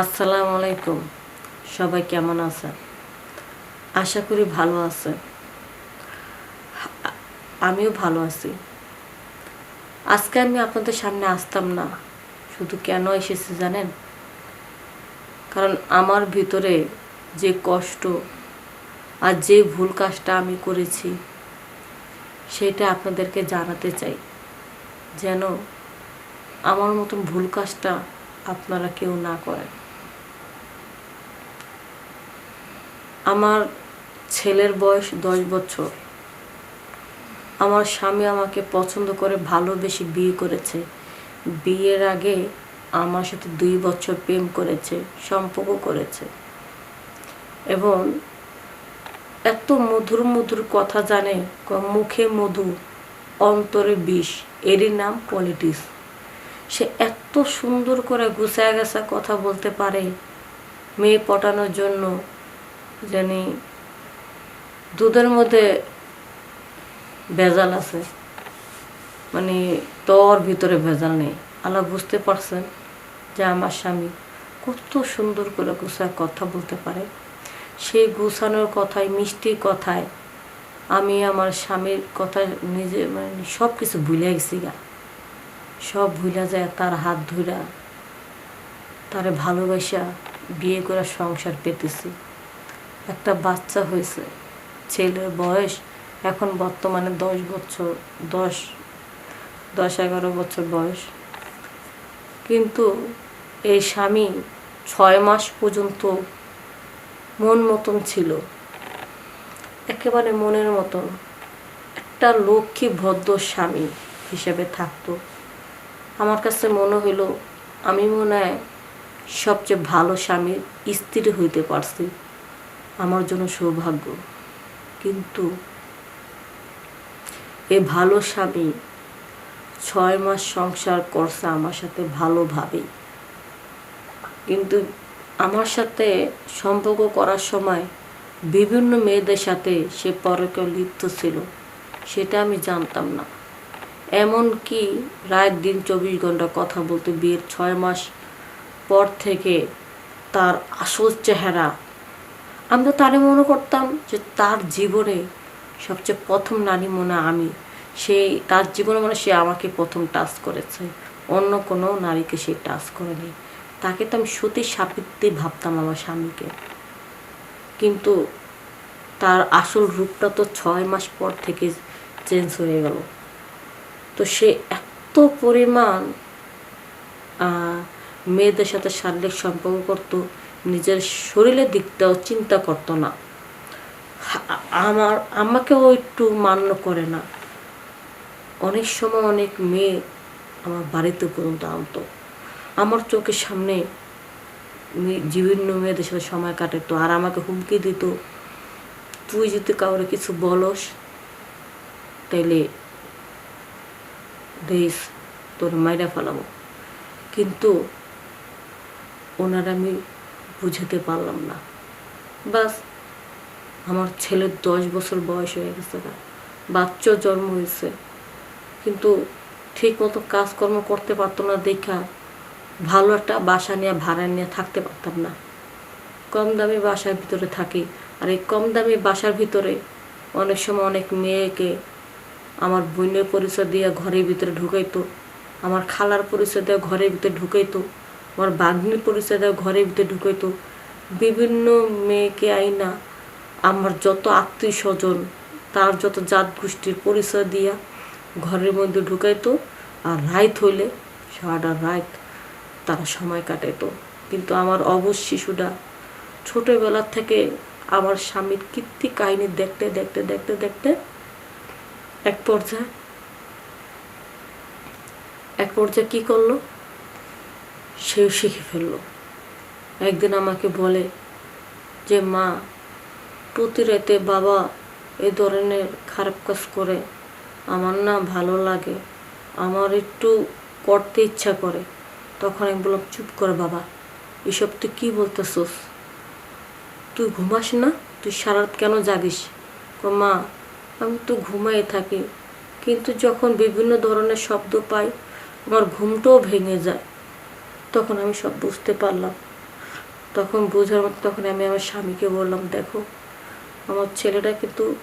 আসসালামু আলাইকুম। সবাই কেমন আছেন? আশা করি ভালো আছেন। আমিও ভালো আছি। আজকে আমি আপনাদের সামনে আসতাম না। শুধু কেন এসেছি জানেন? কারণ আমার ভিতরে যে কষ্ট আর যে ভুল কাজটা আমি করেছি, সেটা আপনাদেরকে জানাতে চাই। যেন আমার মতন ভুল কাজটা আপনারা কেউ না করেন। আমার ছেলের বয়স দশ বছর। আমার স্বামী আমাকে পছন্দ করে, ভালোবেসে বিয়ে করেছে। বিয়ের আগে আমার সাথে দুই বছর প্রেম করেছে, সম্পর্ক করেছে। এবং এত মধুর মধুর কথা জানে মুখে মধু, অন্তরে বিষ, এরই নাম পলিটিক্স। সে এত সুন্দর করে গুছায় গেছা কথা বলতে পারে, মেয়ে পটানোর জন্য জানি দুধের মধ্যে ভেজাল আছে। মানে তোর ভিতরে ভেজাল নেই। আল্লাহ বুঝতে পারছেন যে আমার স্বামী কত সুন্দর করে গুছায় কথা বলতে পারে। সেই গুছানোর কথায় মিষ্টি কথায় আমি আমার স্বামীর কথা নিজে মানে সব কিছু ভুলে গেছি গা। সব ভুলে যায়, তার হাত ধইরা তারে ভালোবাসা, বিয়ে করে সংসার পেতেছি। একটা বাচ্চা হয়েছে। ছেলের বয়স এখন বর্তমানে দশ বছর, দশ দশ এগারো বছর বয়স। কিন্তু এই স্বামী ছয় মাস পর্যন্ত মন মতন ছিল। একেবারে মনের মতন। একটা লক্ষ্মী ভদ্র স্বামী হিসেবে থাকতো। আমার কাছে মনে হইল, আমি মনে হয় সবচেয়ে ভালো স্বামীর স্ত্রী হইতে পারছি। আমার জন্য সৌভাগ্য। কিন্তু এ ভালো স্বামী ছয় মাস সংসার করছে আমার সাথে ভালোভাবেই। কিন্তু আমার সাথে সম্পর্ক করার সময় বিভিন্ন মেয়েদের সাথে সে পরকে লিপ্ত ছিল, সেটা আমি জানতাম না। এমন কি রাত দিন চব্বিশ ঘণ্টা কথা বলতে বিয়ের ছয় মাস পর থেকে তার আসল চেহারা আমি তো তারে মনে করতাম যে তার জীবনে সবচেয়ে প্রথম নারী মনে আমি। সেই তার জীবনে মানে সে আমাকে প্রথম টাচ করেছে। অন্য কোনো নারীকে সে টাচ করেনি। তাকে তো আমি সতী সাপিত্তে ভাবতাম আমার স্বামীকে। কিন্তু তার আসল রূপটা তো ছয় মাস পর থেকে চেঞ্জ হয়ে গেল। তো সে এত পরিমাণ মেয়েদের সাথে শারীরিক সম্পর্ক করতো নিজের শরীরের দিকটাও চিন্তা করতো না। আমার, আমাকেও একটু মান্য করে না। অনেক সময় অনেক মেয়ে আমার বাড়িতে পর্যন্ত আনতো। আমার চোখের সামনে বিভিন্ন মেয়েদের সাথে সময় কাটাতো আর আমাকে হুমকি দিত, তুই যদি কাউরে কিছু বলস, তাইলে দেশ তোর মাইরা ফেলাবো। কিন্তু ওনারা আমি বুঝাতে পারলাম না। বাস, আমার ছেলের দশ বছর বয়স হয়ে গেছে না বাচ্চা জন্ম হয়েছে। কিন্তু ঠিক মতো কাজকর্ম করতে পারতো না দেখা। ভালো একটা বাসা নিয়ে, ভাড়া নিয়ে থাকতে পারতাম না। কম দামি বাসার ভিতরে থাকি। আর এই কম দামি বাসার ভিতরে অনেক সময় অনেক মেয়েকে আমার বোনের পরিচয় দিয়ে ঘরের ভিতরে ঢুকাইতো। আমার খালার পরিচয় দিয়ে ঘরের ভিতরে ঢুকাইতো। আমার বাগ্নি পরিচয় দিয়ে ঘরের ভিতরে ঢুকাইতো বিভিন্ন মেয়েকে আইনা আমার যত আত্মীয় স্বজন তার যত জাত গোষ্ঠীর পরিচয় দিয়া ঘরের মধ্যে ঢুকাইতো আর রাইত হইলে সারাটা রাত তারা সময় কাটাইতো কিন্তু আমার অবশ শিশুটা ছোটোবেলার থেকে আমার স্বামীর কীর্তি কাহিনী দেখতে দেখতে দেখতে দেখতে এক পর্যায়ে এক পর্যায়ে কী করল? সেও শিখে ফেলল। একদিন আমাকে বলে যে, মা প্রতি রাতে বাবা এ ধরনের খারাপ কাজ করে। আমার না ভালো লাগে। আমার একটু করতে ইচ্ছা করে। তখন আমি বললাম, চুপ কর বাবা, এসব তুই কী বলতেছস? তুই ঘুমাস না? তুই সারা কেন জাগিস? মা, আমি তো ঘুমাই থাকি। কিন্তু যখন বিভিন্ন ধরনের শব্দ পাই, আমার ঘুমটাও ভেঙে যায়। তখন আমি সব বুঝতে পারলাম। তখন বোঝার মতো তখন আমি আমার স্বামীকে বললাম, দেখো, আমার ছেলেটা কিন্তু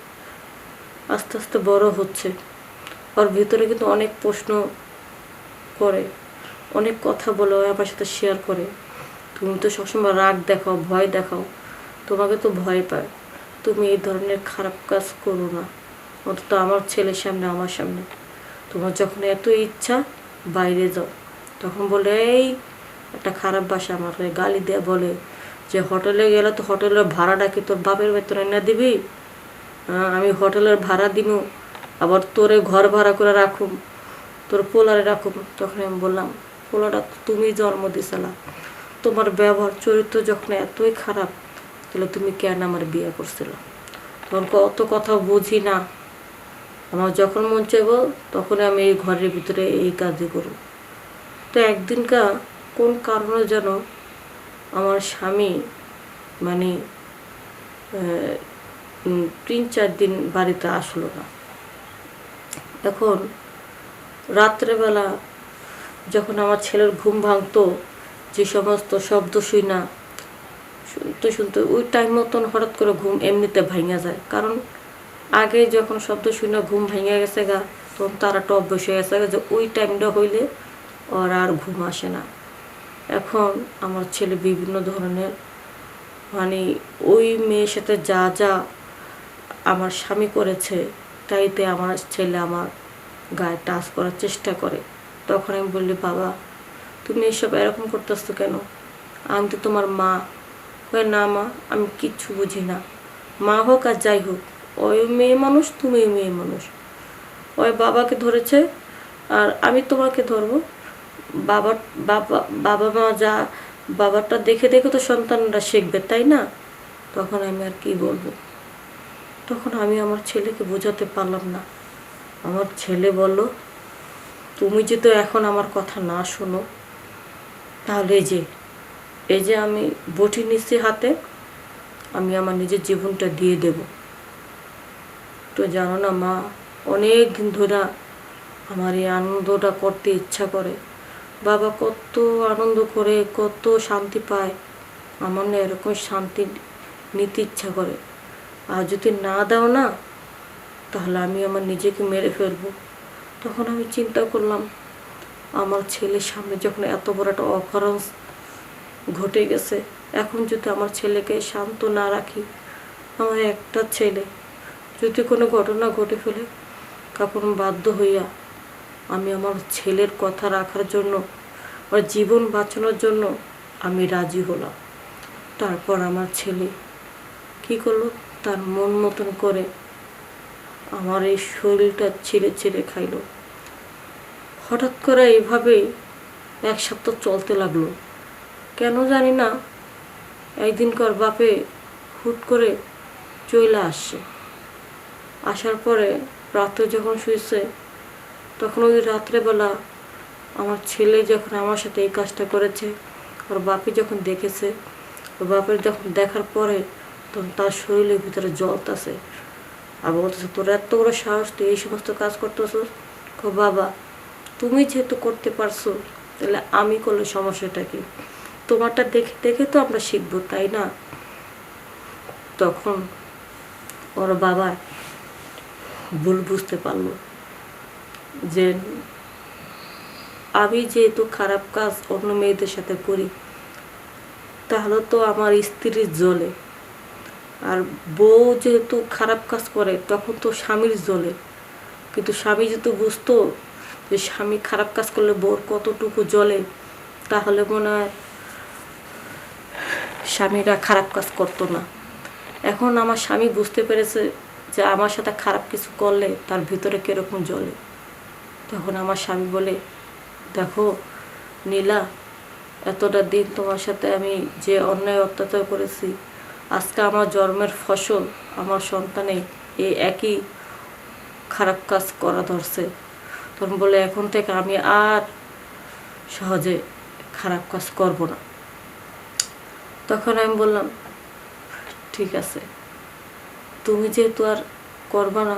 আস্তে আস্তে বড় হচ্ছে। ওর ভিতরে কিন্তু অনেক প্রশ্ন করে, অনেক কথা বলে আমার সাথে শেয়ার করে। তুমি তো সবসময় রাগ দেখাও, ভয় দেখাও। তোমাকে তো ভয় পায়। তুমি এই ধরনের খারাপ কাজ করো না। অন্তত আমার ছেলের সামনে, আমার সামনে। তোমার যখন এত ইচ্ছা, বাইরে যাও। তখন বলে এই একটা খারাপ বাসা হয়ে গালি দেয়া বলে যে হোটেলে গেলে তো হোটেলের ভাড়াটা কি তোর বাপের বেতনে না দিবি? আমি হোটেলের ভাড়া দিব আবার তোরে ঘর ভাড়া করে রাখুম, তোর পোলারে রাখুম। তখন আমি বললাম, পোলাটা তুমি জন্ম দিছিলা। তোমার ব্যবহার, চরিত্র যখন এতই খারাপ, তাহলে তুমি কেন আমার বিয়ে করছিল? তখন কত কথা বুঝি না। আমার যখন মন চাইব তখন আমি এই ঘরের ভিতরে এই কাজই করব তো একদিনকা কোন কারণে যেন আমার স্বামী মানে তিন চার দিন বাড়িতে আসলো না। এখন রাত্রেবেলা যখন আমার ছেলের ঘুম ভাঙতো, যে সমস্ত শব্দ শুই না, শুনতে শুনতে ওই টাইম মতন হঠাৎ করে ঘুম এমনিতে ভাঙা যায়। কারণ আগে যখন শব্দ শুই না ঘুম ভেঙে গেছে গা, তখন তারা টপ বসে গেছে যে ওই টাইমটা হইলে ওর আর ঘুম আসে না। এখন আমার ছেলে বিভিন্ন ধরনের মানে ওই মেয়ের সাথে যা যা আমার স্বামী করেছে, তাইতে আমার ছেলে আমার গায়ে টাচ করার চেষ্টা করে। তখন আমি বললি, বাবা, তুমি এসব এরকম করতেছো কেন? আমি তো তোমার মা। কয়ে, না মা, আমি কিচ্ছু বুঝি না। মা হোক আর যাই হোক, ওই মেয়ে মানুষ তুমি মেয়ে মানুষ। ওই বাবাকে ধরেছে, আর আমি তোমাকে ধরবো। বাবা বাবা বাবা মা যা, বাবারটা দেখে দেখে তো সন্তানরা শিখবে, তাই না? তখন আমি আর কি বলব? তখন আমি আমার ছেলেকে বোঝাতে পারলাম না। আমার ছেলে বলল, তুমি যে তো এখন আমার কথা না শোনো, তাহলে যে, এই যে আমি বটি নিচ্ছি হাতে, আমি আমার নিজের জীবনটা দিয়ে দেব। তো জানো না মা, অনেক দিন ধরে আমার এই আনন্দটা করতে ইচ্ছা করে। বাবা কত আনন্দ করে, কত শান্তি পায়। আমার না এরকম শান্তি নিতে ইচ্ছা করে। আর যদি না দাও না, তাহলে আমি আমার নিজেকে মেরে ফেলব। তখন আমি চিন্তা করলাম, আমার ছেলের সামনে যখন এত বড় একটা অকারণ ঘটে গেছে, এখন যদি আমার ছেলেকে শান্ত না রাখি, আমার একটা ছেলে যদি কোনো ঘটনা ঘটে ফেলে, তখন বাধ্য হইয়া আমি আমার ছেলের কথা রাখার জন্য ওর জীবন বাঁচানোর জন্য আমি রাজি হলাম। তারপর আমার ছেলে কি করল? তার মন মতন করে আমার এই শরীরটা ছিঁড়ে ছিঁড়ে খাইলো। হঠাৎ করে এইভাবেই এক সপ্তাহ চলতে লাগল। কেন জানি না একদিনকার বাপে হুট করে চলে আসছে। আসার পরে রাতে যখন শুয়েছে তখন ওই রাত্রেবেলা আমার ছেলে যখন আমার সাথে এই কাজটা করেছে, ওর বাপি যখন দেখেছে, ওর বাপের যখন দেখার পরে তখন তার শরীরের ভিতরে জ্বলতাছে আর বলতেছে, তোর এত বড় সাহস, তুই এই সমস্ত কাজ করতেছ বাবা, তুমি যেহেতু করতে পারছ, তাহলে আমি করলে সমস্যাটা কি? তোমারটা দেখে দেখে তো আমরা শিখব, তাই না? তখন ওর বাবা ভুল বুঝতে পারল। যে আমি যেহেতু খারাপ কাজ অন্য মেয়েদের সাথে করি, তাহলে তো আমার স্ত্রীর জ্বলে আর বউ যেহেতু খারাপ কাজ করে, তখন তো স্বামীর জ্বলে কিন্তু স্বামী যেহেতু বুঝতো যে স্বামী খারাপ কাজ করলে বউর কতটুকু জ্বলে তাহলে মনে হয় স্বামীরা খারাপ কাজ করতো না। এখন আমার স্বামী বুঝতে পেরেছে যে আমার সাথে খারাপ কিছু করলে তার ভিতরে কীরকম জ্বলে তখন আমার স্বামী বলে, দেখো নীলা, এতটা দিন তোমার সাথে আমি যে অন্যায় অত্যাচার করেছি, আজকে আমার জন্মের ফসল আমার সন্তানে এই একই খারাপ কাজ করা ধরছে। তখন বলে, এখন থেকে আমি আর সহজে খারাপ কাজ করব না। তখন আমি বললাম, ঠিক আছে, তুমি যেহেতু আর করবা না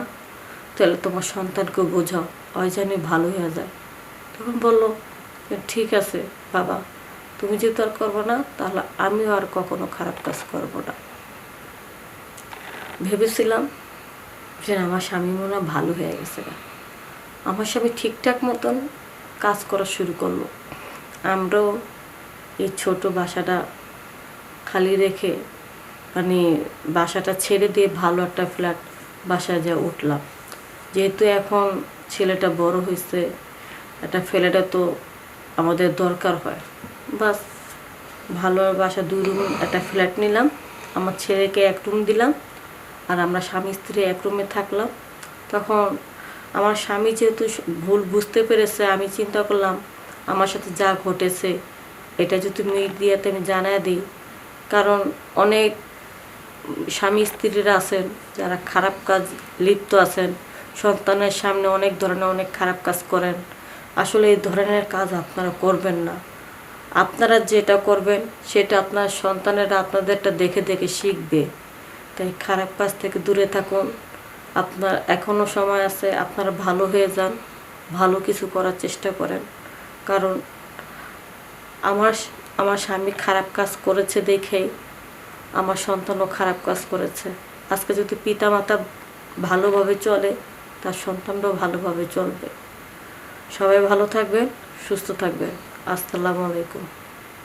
তাহলে তোমার সন্তানকে বোঝাও ওই জানি ভালো হয়ে যায় তখন বলল ঠিক আছে বাবা, তুমি যেহেতু আর করব না, তাহলে আমিও আর কখনো খারাপ কাজ করব না। ভেবেছিলাম যে আমার স্বামী মনে হয় ভালো হয়ে গেছে গা। আমার স্বামী ঠিকঠাক মতন কাজ করা শুরু করল। আমরাও এই ছোট বাসাটা খালি রেখে মানে বাসাটা ছেড়ে দিয়ে ভালো একটা ফ্ল্যাট বাসায় যা উঠলাম। যেহেতু এখন ছেলেটা বড় হয়েছে, একটা ফ্ল্যাটে তো আমাদের দরকার হয়। বাস, ভালো বাসা দুই রুম, একটা ফ্ল্যাট নিলাম, আমার ছেলেকে এক রুম দিলাম, আর আমরা স্বামী স্ত্রী এক রুমে থাকলাম। তখন আমার স্বামী যেহেতু ভুল বুঝতে পেরেছে, আমি চিন্তা করলাম, আমার সাথে যা ঘটেছে, এটা যদি মিডিয়াতে আমি জানাই দিই। কারণ অনেক স্বামী স্ত্রীরা আছেন, যারা খারাপ কাজ লিপ্ত আছেন সন্তানের সামনে অনেক ধরনের অনেক খারাপ কাজ করেন। আসলে এই ধরনের কাজ আপনারা করবেন না। আপনারা যেটা করবেন, সেটা আপনার সন্তানেরা আপনাদেরটা দেখে দেখে শিখবে। তাই খারাপ কাজ থেকে দূরে থাকুন। আপনার এখনও সময় আছে, আপনারা ভালো হয়ে যান, ভালো কিছু করার চেষ্টা করেন। কারণ আমার আমার স্বামী খারাপ কাজ করেছে দেখেই, আমার সন্তানও খারাপ কাজ করেছে। আজকে যদি পিতা মাতা ভালোভাবে চলে তার সন্তানরাও ভালোভাবে চলবে। সবাই ভালো থাকবেন সুস্থ থাকবেন। আসসালামু আলাইকুম।